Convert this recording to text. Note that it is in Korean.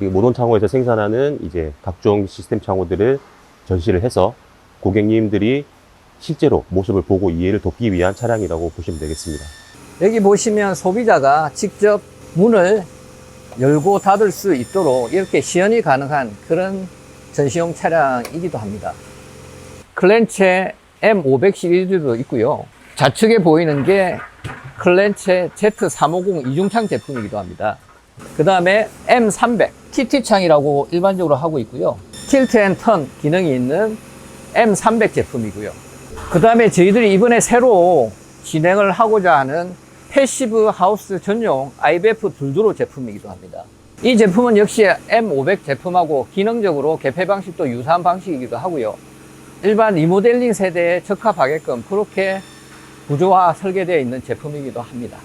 이 모던 창호에서 생산하는 이제 각종 시스템 창호들을 전시를 해서 고객님들이 실제로 모습을 보고 이해를 돕기 위한 차량이라고 보시면 되겠습니다. 여기 보시면 소비자가 직접 문을 열고 닫을 수 있도록 이렇게 시연이 가능한 그런 전시용 차량이기도 합니다. 클렌체 M511도 있고요. 좌측에 보이는 게 클렌체 Z350 이중창 제품이기도 합니다. 그 다음에 M300 TT창이라고 일반적으로 하고 있고요. 틸트 앤턴 기능이 있는 M300 제품이고요. 그 다음에 저희들이 이번에 새로 진행을 하고자 하는 패시브 하우스 전용 IBF 둘두로 제품이기도 합니다. 이 제품은 역시 M500 제품하고 기능적으로 개폐 방식도 유사한 방식이기도 하고요. 일반 리모델링 세대에 적합하게끔 그렇게 구조화 설계되어 있는 제품이기도 합니다.